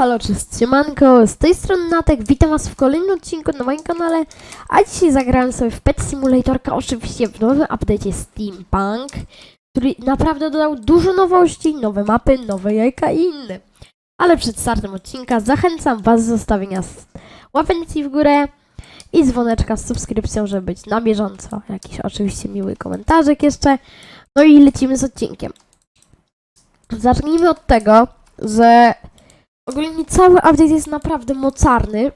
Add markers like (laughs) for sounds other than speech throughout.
halo, cześć, siemanko, z tej strony Natek, witam was w kolejnym odcinku na moim kanale, a dzisiaj zagrałem sobie w Pet Simulatorka, oczywiście w nowym update'cie Steampunk, który naprawdę dodał dużo nowości, nowe mapy, nowe jajka i inne. Ale przed startem odcinka zachęcam was do zostawienia łapenki w górę i dzwoneczka z subskrypcją, żeby być na bieżąco. Jakiś oczywiście miły komentarzek jeszcze, no i lecimy z odcinkiem. Zacznijmy od tego, że ogólnie cały update jest naprawdę mocarny,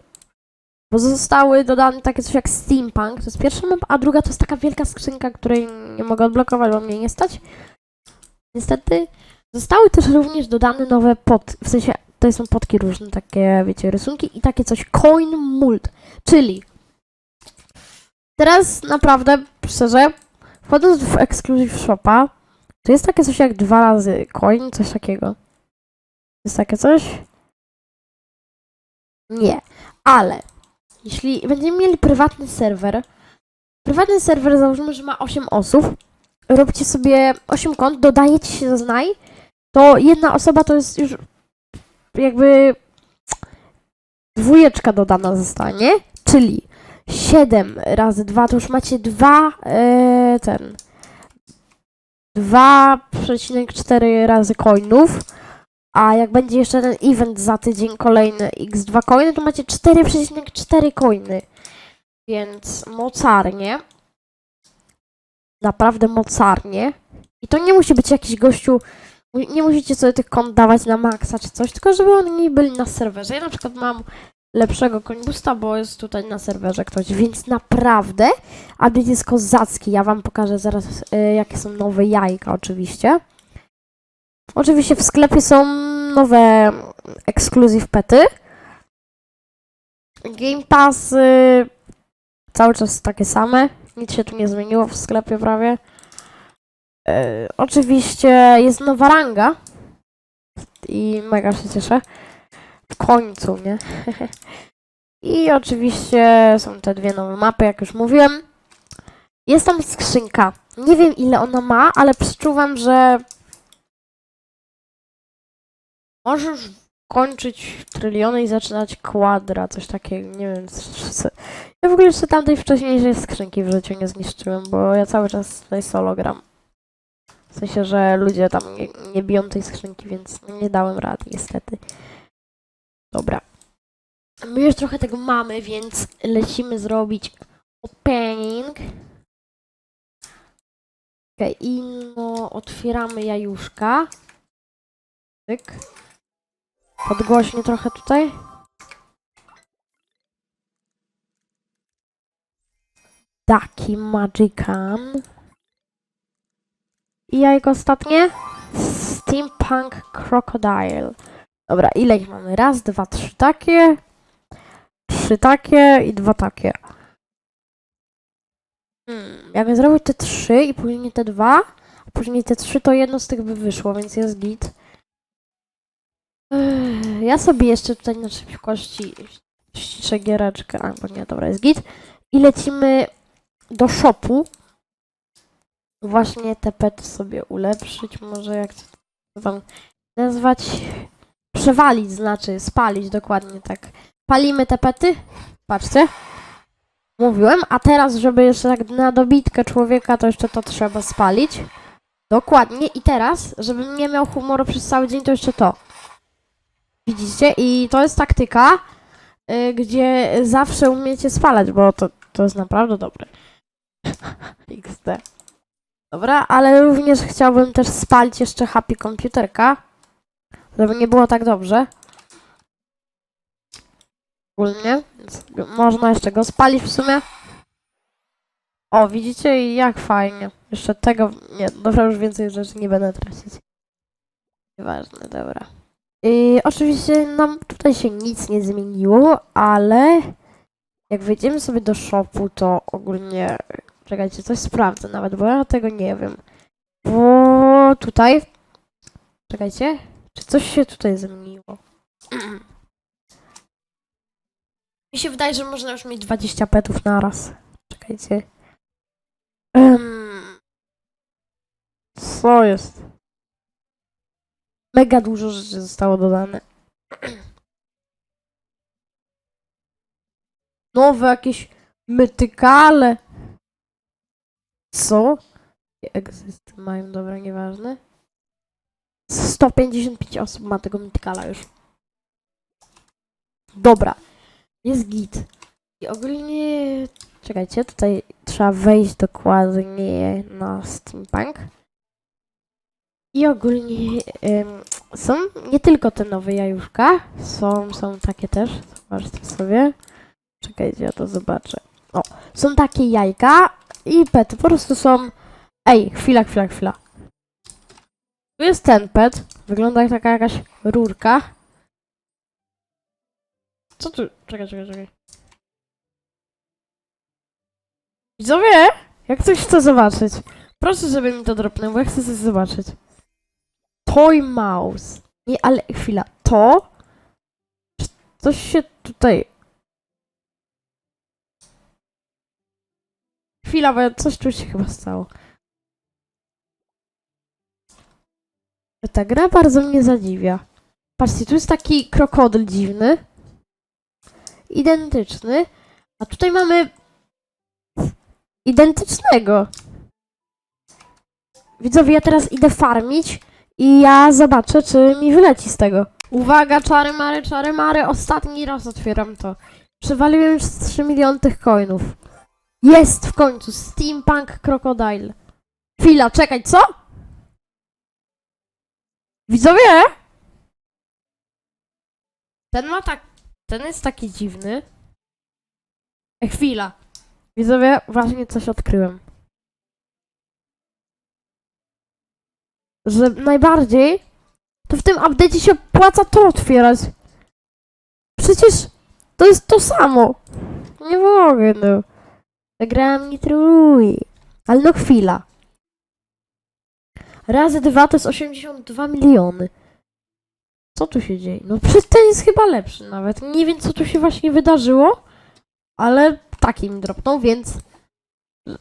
bo zostały dodane takie coś jak steampunk, to jest pierwsza a druga to jest taka wielka skrzynka, której nie mogę odblokować, bo mnie nie stać. Niestety. Zostały też również dodane nowe pod, w sensie to są podki różne, takie wiecie, rysunki i takie coś coin mult, czyli teraz naprawdę, szczerze, wchodząc w Exclusive Shopa, to jest takie coś jak dwa razy coin, coś takiego. Jest takie coś? Nie, ale jeśli będziemy mieli prywatny serwer, prywatny serwer załóżmy, że ma 8 osób, róbcie sobie 8 kont, dodajecie się za znaj, to jedna osoba to jest już jakby dwójeczka dodana zostanie, czyli 7 razy 2 to już macie 2 e, ten 2,4 razy coinów, a jak będzie jeszcze ten event za tydzień kolejny x2 coiny, to macie 4,4 coiny. Więc mocarnie. Naprawdę mocarnie. I to nie musi być jakiś gościu, nie musicie sobie tych kont dawać na maksa czy coś, tylko żeby oni byli na serwerze. Ja na przykład mam lepszego coinbusta, bo jest tutaj na serwerze ktoś, więc naprawdę update jest kozacki. Ja wam pokażę zaraz, y, jakie są nowe jajka oczywiście. Oczywiście w sklepie są nowe exclusive pety. Game Passy cały czas takie same. Nic się tu nie zmieniło w sklepie prawie. E, oczywiście jest nowa ranga. I mega się cieszę. W końcu, nie? (laughs) I oczywiście są te dwie nowe mapy, jak już mówiłem. Jest tam skrzynka. Nie wiem ile ona ma, ale przeczuwam, że Możesz kończyć tryliony i zaczynać kwadra, coś takiego, nie wiem. c- c- Ja w ogóle jeszcze tamtej wcześniejszej skrzynki w życiu nie zniszczyłem, bo ja cały czas tutaj solo gram. W sensie, że ludzie tam nie, nie biją tej skrzynki, więc nie dałem rady niestety. Dobra. My już trochę tego mamy, więc lecimy zrobić opening. Okej, i no otwieramy jajuszka. Tyk. Podgłośnie trochę tutaj. Taki Magican. I jajko ostatnie? Steampunk Crocodile. Dobra, ile ich mamy? Raz, dwa, trzy takie. Trzy takie i dwa takie. Hmm, jak zrobić te trzy i później te dwa, a później te trzy, to jedno z tych by wyszło, więc jest git. Ja sobie jeszcze tutaj na szybkości ściszę giereczkę, albo nie, dobra, jest git. I lecimy do shopu. Właśnie te pety sobie ulepszyć, może jak to tam nazwać. Przewalić znaczy, spalić, dokładnie tak. Palimy te pety. Patrzcie. Mówiłem, a teraz, żeby jeszcze tak na dobitkę człowieka, to jeszcze to trzeba spalić. Dokładnie. I teraz, żebym nie miał humoru przez cały dzień, to jeszcze to. Widzicie? I to jest taktyka, y, gdzie zawsze umiecie spalać, bo to, to jest naprawdę dobre. (laughs) XD. Dobra, ale również chciałbym też spalić jeszcze happy komputerka, żeby nie było tak dobrze. Ogólnie, więc można jeszcze go spalić w sumie. O, widzicie jak fajnie. Jeszcze tego, nie, dobra, już więcej rzeczy nie będę tracić. Nieważne, dobra. I oczywiście nam tutaj się nic nie zmieniło, ale jak wejdziemy sobie do shopu, to ogólnie, czekajcie, coś sprawdzę nawet, bo ja tego nie wiem. Bo tutaj, czekajcie, czy coś się tutaj zmieniło? (clears throat) Mi się wydaje, że można już mieć 20 petów na raz. Czekajcie. Em, co jest? Mega dużo rzeczy zostało dodane. (clears throat) Nowe jakieś mytykale. Co? Exist mają, dobra, nieważne. 155 osób ma tego mytykala już. Dobra. Jest git. I ogólnie... Czekajcie, tutaj trzeba wejść dokładnie na Steampunk. I ogólnie em, są nie tylko te nowe jajuszka, są, są takie też, zobaczcie sobie. Czekajcie, ja to zobaczę. O, są takie jajka i pety, po prostu są... Ej, chwila, chwila, chwila. Tu jest ten pet, wygląda jak taka jakaś rurka. Co tu? Czekaj, czekaj, czekaj. Widzowie, jak ktoś chce zobaczyć, proszę, żeby mi to dropnął, bo ja chcę coś zobaczyć. Toy Mouse. Nie, ale chwila, to? Coś się tutaj... Chwila, bo coś tu się chyba stało. Ta gra bardzo mnie zadziwia. Patrzcie, tu jest taki krokodyl dziwny. Identyczny. A tutaj mamy identycznego. Widzowie, ja teraz idę farmić i ja zobaczę, czy mi wyleci z tego. Uwaga, czary mary, czary mary, ostatni raz otwieram to. Przewaliłem już z 3 miliony tych coinów. Jest w końcu Steampunk Crocodile. Chwila, czekaj, co? Widzowie? Ten ma tak... Ten jest taki dziwny. E, chwila. Widzowie, właśnie coś odkryłem. Że najbardziej to w tym update'cie się opłaca to otwierać. Przecież to jest to samo. Nie mogę, no. Ta gra mnie truje. Ale no chwila. Razy dwa to jest 82 miliony. Co tu się dzieje? No przecież ten jest chyba lepszy nawet. Nie wiem, co tu się właśnie wydarzyło, ale takim dropnął, więc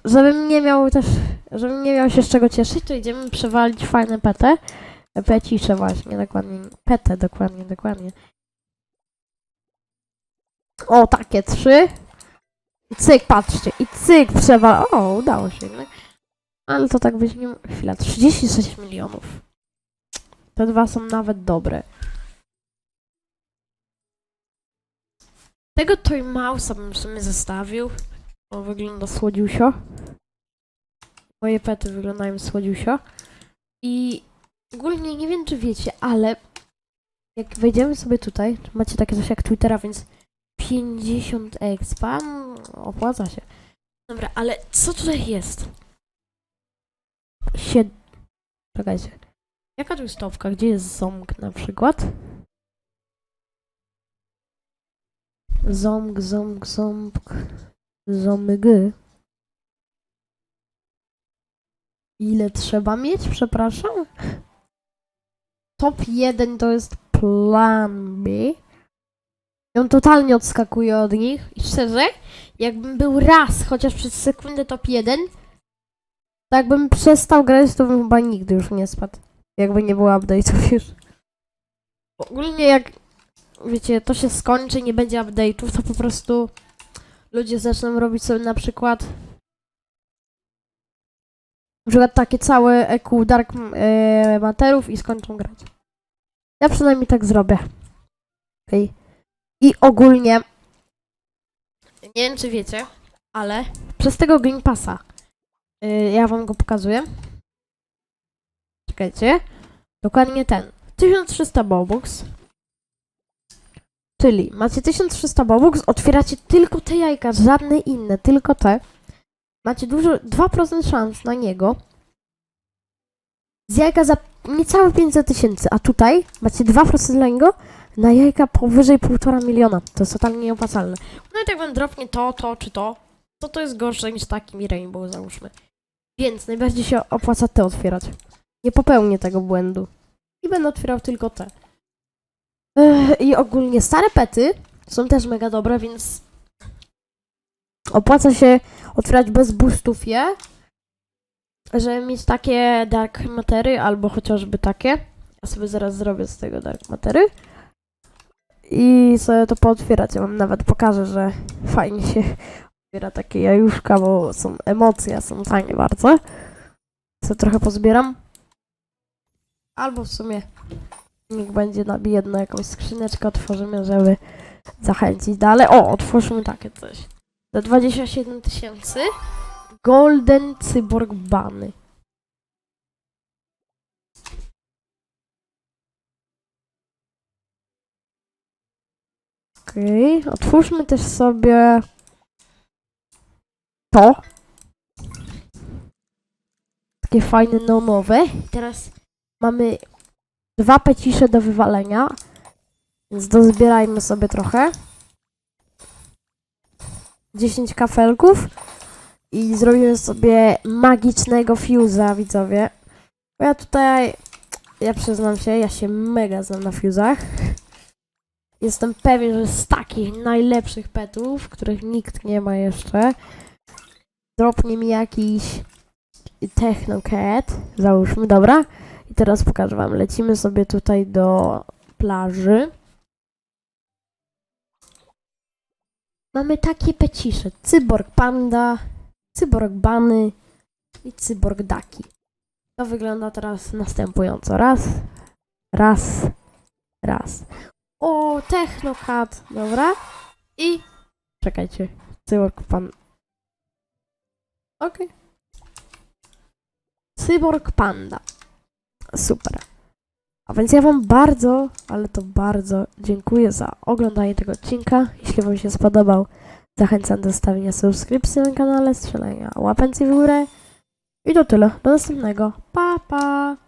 żebym nie miał też, żebym nie miał się z czego cieszyć, to idziemy przewalić fajne petę. Pecisze właśnie, dokładnie. Petę, dokładnie, dokładnie. O, takie trzy. I cyk, patrzcie. I cyk, przewal... O, udało się jednak. Ale to tak być nie... Chwila, 36 milionów. Te dwa są nawet dobre. Tego Toy Mouse'a bym w sumie zostawił. O, wygląda słodziusio. Moje pety wyglądają słodziusio. I ogólnie nie wiem, czy wiecie, ale jak wejdziemy sobie tutaj, macie takie coś jak Twittera, więc 50 expa, mm, opłaca się. Dobra, ale co tutaj jest? Sied... Czekajcie. Jaka tu jest stopka? Gdzie jest ząg na przykład? Ząg, ząg, ząg, ząg. Ile trzeba mieć? Przepraszam. Top 1 to jest plan B. I on totalnie odskakuje od nich. I szczerze, jakbym był raz, chociaż przez sekundę top 1, to jakbym przestał grać, to bym chyba nigdy już nie spadł. Jakby nie było update'ów już. Ogólnie jak, wiecie, to się skończy, nie będzie update'ów, to po prostu ludzie zaczną robić sobie na przykład na przykład takie całe EQ Dark e, i skończą grać. Ja przynajmniej tak zrobię. Okej. I ogólnie nie wiem czy wiecie, ale przez tego Game Passa y, ja wam go pokazuję. Czekajcie. Dokładnie ten. 1300 Bobux. Czyli macie 1300 Bobux, otwieracie tylko te jajka, żadne inne, tylko te. Macie dużo, 2% szans na niego. Z jajka za niecałe 500 tysięcy, a tutaj macie 2% dla niego na jajka powyżej 1,5 miliona. To jest totalnie nieopłacalne. No i tak wam dropnie to, to czy to, to to jest gorsze niż taki Rainbow załóżmy. Więc najbardziej się opłaca te otwierać. Nie popełnię tego błędu. I będę otwierał tylko te. I ogólnie stare pety są też mega dobre, więc opłaca się otwierać bez boostów je, żeby mieć takie dark matery albo chociażby takie. Ja sobie zaraz zrobię z tego dark matery. i sobie to pootwierać. Ja wam nawet pokażę, że fajnie się otwiera takie jajuszka, bo są emocje, są fajnie bardzo. Co trochę pozbieram. Albo w sumie niech będzie na jedną jakąś skrzyneczkę otworzymy, żeby zachęcić dalej. O, otwórzmy takie coś. Za 27 tysięcy Golden Cyborg Bany. Okej, otwórzmy też sobie to. Takie fajne neonowe. I Teraz mamy dwa pecisze do wywalenia. Więc dozbierajmy sobie trochę. 10 kafelków. I zrobimy sobie magicznego fuse'a, widzowie. Bo ja tutaj, ja przyznam się, ja się mega znam na fuse'ach. Jestem pewien, że z takich najlepszych petów, których nikt nie ma jeszcze, dropnie mi jakiś Technocat, załóżmy, dobra. I teraz pokażę wam, lecimy sobie tutaj do plaży. Mamy takie pecisze, cyborg panda, cyborg bany i cyborg daki. To wygląda teraz następująco. Raz, raz, raz. O, Technocat, dobra. I czekajcie, cyborg pan. Okej. Cyborg panda. Super. A więc ja wam bardzo, ale to bardzo dziękuję za oglądanie tego odcinka. Jeśli wam się spodobał, zachęcam do stawienia subskrypcji na kanale, strzelania łapenki w górę. I to tyle. Do następnego. Pa, pa!